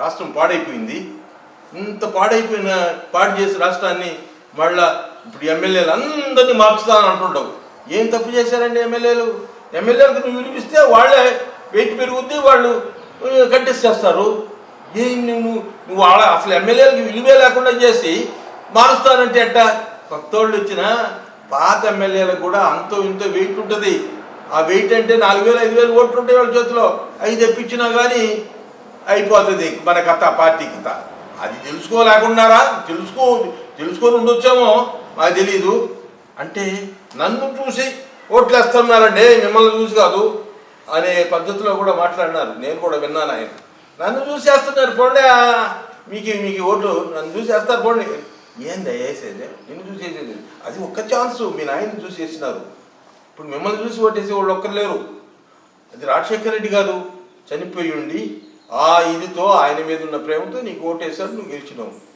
రాష్ట్రం పాడైపోయింది. ఇంత పాడైపోయిన పాడు చేసి రాష్ట్రాన్ని మళ్ళా ఇప్పుడు ఎమ్మెల్యేలు అందరినీ మార్చుతానని అంటుండవు. ఏం తప్పు చేశారండి ఎమ్మెల్యేలు? ఎమ్మెల్యేలకు నువ్వు వినిపిస్తే వాళ్ళే వెయిట్ పెరుగుద్ది వాళ్ళు కంటెస్ట్ చేస్తారు. ఏం నువ్వు నువ్వు వాళ్ళ అసలు ఎమ్మెల్యేలకు విలువే లేకుండా చేసి మారుస్తానంటే అట్ట కొత్త వాళ్ళు వచ్చిన పాత ఎమ్మెల్యేలకు కూడా అంతో ఇంతో వెయిట్ ఉంటుంది. ఆ వెయిట్ అంటే నాలుగు వేలు ఐదు వేలు ఓట్లు ఉంటాయి వాళ్ళ చేతిలో. అవి తెప్పించినా కానీ అయిపోతుంది మన కథ పార్టీ కథ. అది తెలుసుకోలేకున్నారా? తెలుసుకో తెలుసుకొని ఉండొచ్చేమో? నాకు తెలీదు. అంటే నన్ను చూసి ఓట్లేస్తున్నారండి మిమ్మల్ని చూసి కాదు అనే పద్ధతిలో కూడా మాట్లాడినారు. నేను కూడా విన్నాను ఆయన. నన్ను చూసి వేస్తున్నారు పోండి. మీకు మీకు ఓట్లు నన్ను చూసి వేస్తారు పోండి. ఏం దయచేసేది? నిన్ను చూసేసేది అది ఒక్క ఛాన్స్. మీ నాయన్ని చూసి వేసినారు. ఇప్పుడు మిమ్మల్ని చూసి ఓటేసి వాళ్ళు ఒక్కరు లేరు. అది రాజశేఖర రెడ్డి గారు చనిపోయి ఉండి ఆ ఇదితో ఆయన మీద ఉన్న ప్రేమతో నీకు ఓటేశారు నువ్వు గెలిచినావు.